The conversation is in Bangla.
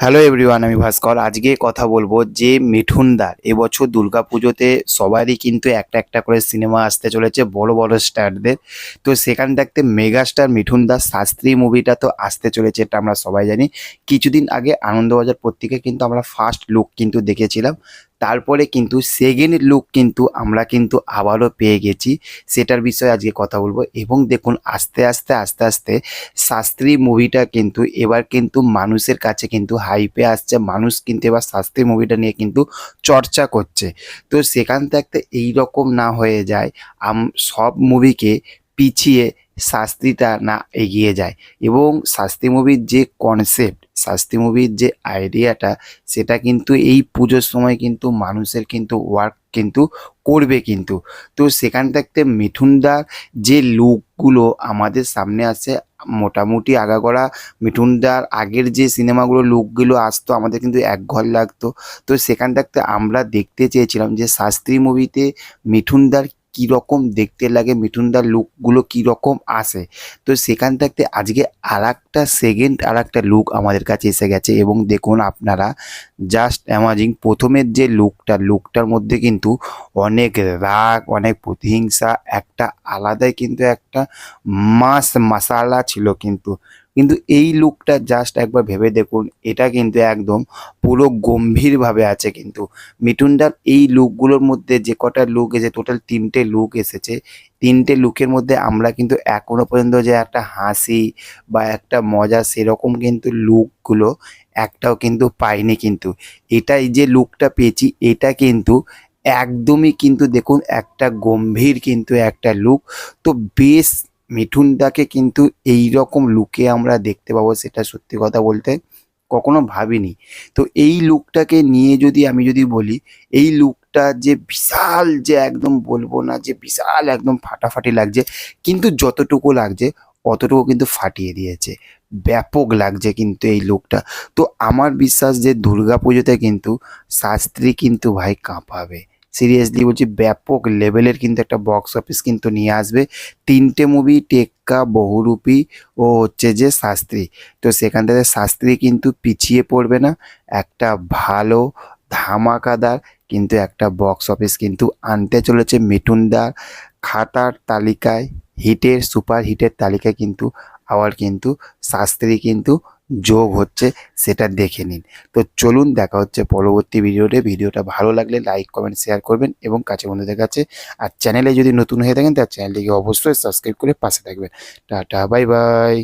হ্যালো এভরিওয়ান আমি ভাস্কর। আজকে কথা বলব যে মিঠুনদার, এবছর দুর্গাপুজোতে সবারই কিন্তু একটা একটা করে সিনেমা আসতে চলেছে বড় বড় স্টারদের। তো সেখান থাকতে মেগাস্টার মিঠুনদার শাস্ত্রী মুভিটা তো আসতে চলেছে, এটা আমরা সবাই জানি। কিছুদিন আগে আনন্দবাজার পত্রিকায় কিন্তু আমরা ফার্স্ট লুক কিন্তু দেখেছিলাম। তারপরে কিন্তু সেকেন্ড লুক কিন্তু আমরা কিন্তু আবারও পেয়ে গেছি। সেটার বিষয়ে আজকে কথা বলব এবং দেখুন আস্তে আস্তে আস্তে আস্তে শাস্ত্রী মুভিটা কিন্তু এবার কিন্তু মানুষের কাছে কিন্তু হাইপে আসছে। মানুষ কিন্তু এবার শাস্ত্রী মুভিটা নিয়ে কিন্তু চর্চা করছে। তো সেখান থাকতে এই রকম না হয়ে যায়, আম, সব মুভিকে পিছিয়ে শাস্ত্রীটা না এগিয়ে যায় এবং শাস্ত্রী মুভির যে কনসেপ্ট শাস্ত্রী মুভির যে আইডিয়াটা, সেটা কিন্তু এই পুজোর সময় কিন্তু মানুষের কিন্তু ওয়ার্ক কিন্তু করবে কিন্তু। তো সেখান থাকতে মিঠুনদার যে লুকগুলো আমাদের সামনে আসছে মোটামুটি আগাগোড়া মিঠুনদার আগের যে সিনেমাগুলো লুকগুলো আসতো, আমাদের কিন্তু এক ঘর লাগতো। তো সেখান থাকতে আমরা দেখতে চেয়েছিলাম যে শাস্ত্রী মুভিতে মিঠুনদার কীরকম দেখতে লাগে মিঠুনদার লুকগুলো কীরকম আসে? তো সেখান থাকতে আজকে আর একটা সেকেন্ড আর একটা লুক আমাদের কাছে এসে গেছে এবং দেখুন আপনারা জাস্ট অ্যামাজিং প্রথমের যে লুকটা লুকটার মধ্যে কিন্তু অনেক রাগ, অনেক প্রতিহিংসা, একটা আলাদাই কিন্তু একটা মাস মাসালা ছিল কিন্তু। কিন্তু এই লুকটা জাস্ট একবার ভেবে দেখুন, এটা কিন্তু একদম পুরো গম্ভীরভাবে আছে কিন্তু। মিঠুনদার এই লুকগুলোর মধ্যে যে কটা লুক এসে টোটাল তিনটে লুক এসেছে। তিনটে লুকের মধ্যে আমরা কিন্তু এখনও পর্যন্ত যে একটা হাসি বা একটা মজা সেরকম কিন্তু লুকগুলো একটাও কিন্তু পাইনি কিন্তু। এটাই যে লুকটা পেয়েছি, এটা কিন্তু একদমই কিন্তু দেখুন একটা গম্ভীর কিন্তু একটা লুক তো বেশ মিঠুনদাকে কিন্তু এই রকম লুকে আমরা দেখতে পাবো, সেটা সত্যি কথা বলতে কখনো ভাবিনি। তো এই লুকটাকে নিয়ে যদি আমি যদি বলি, এই লুকটা যে বিশাল যে একদম বলব না যে বিশাল একদম ফাটাফাটি লাগছে, কিন্তু যতটুকু লাগছে, অতটুকু কিন্তু ফাটিয়ে দিয়েছে। ব্যাপক লাগছে কিন্তু এই লুকটা তো আমার বিশ্বাস যে দুর্গা পুজোতে কিন্তু শাস্ত্রী কিন্তু ভাই কাঁপাবে। সিরিয়াসলি বলছি ব্যাপক লেভেলের কিন্তু একটা বক্স অফিস কিন্তু নিয়ে আসবে। তিনটে মুভি টেক্কা, বহুরূপী ও হচ্ছে যে শাস্ত্রী। তো সেখান থেকে শাস্ত্রী কিন্তু পিছিয়ে পড়বে না। একটা ভালো ধামাকাদার কিন্তু একটা বক্স অফিস কিন্তু আনতে চলেছে মিঠুনদার খাতার তালিকায় হিটের সুপার হিটের তালিকায় কিন্তু আবার কিন্তু শাস্ত্রী কিন্তু যোগ হচ্ছে, সেটা দেখে নিন। তো চলুন দেখা হচ্ছে পরবর্তী ভিডিওতে। ভিডিওটা ভালো লাগলে লাইক কমেন্ট শেয়ার করবেন এবং কাছে বন্ধুদের কাছে। আর চ্যানেলে যদি নতুন হয়ে থাকেন তার চ্যানেলটিকে অবশ্যই সাবস্ক্রাইব করে পাশে থাকবেন। Tata bye bye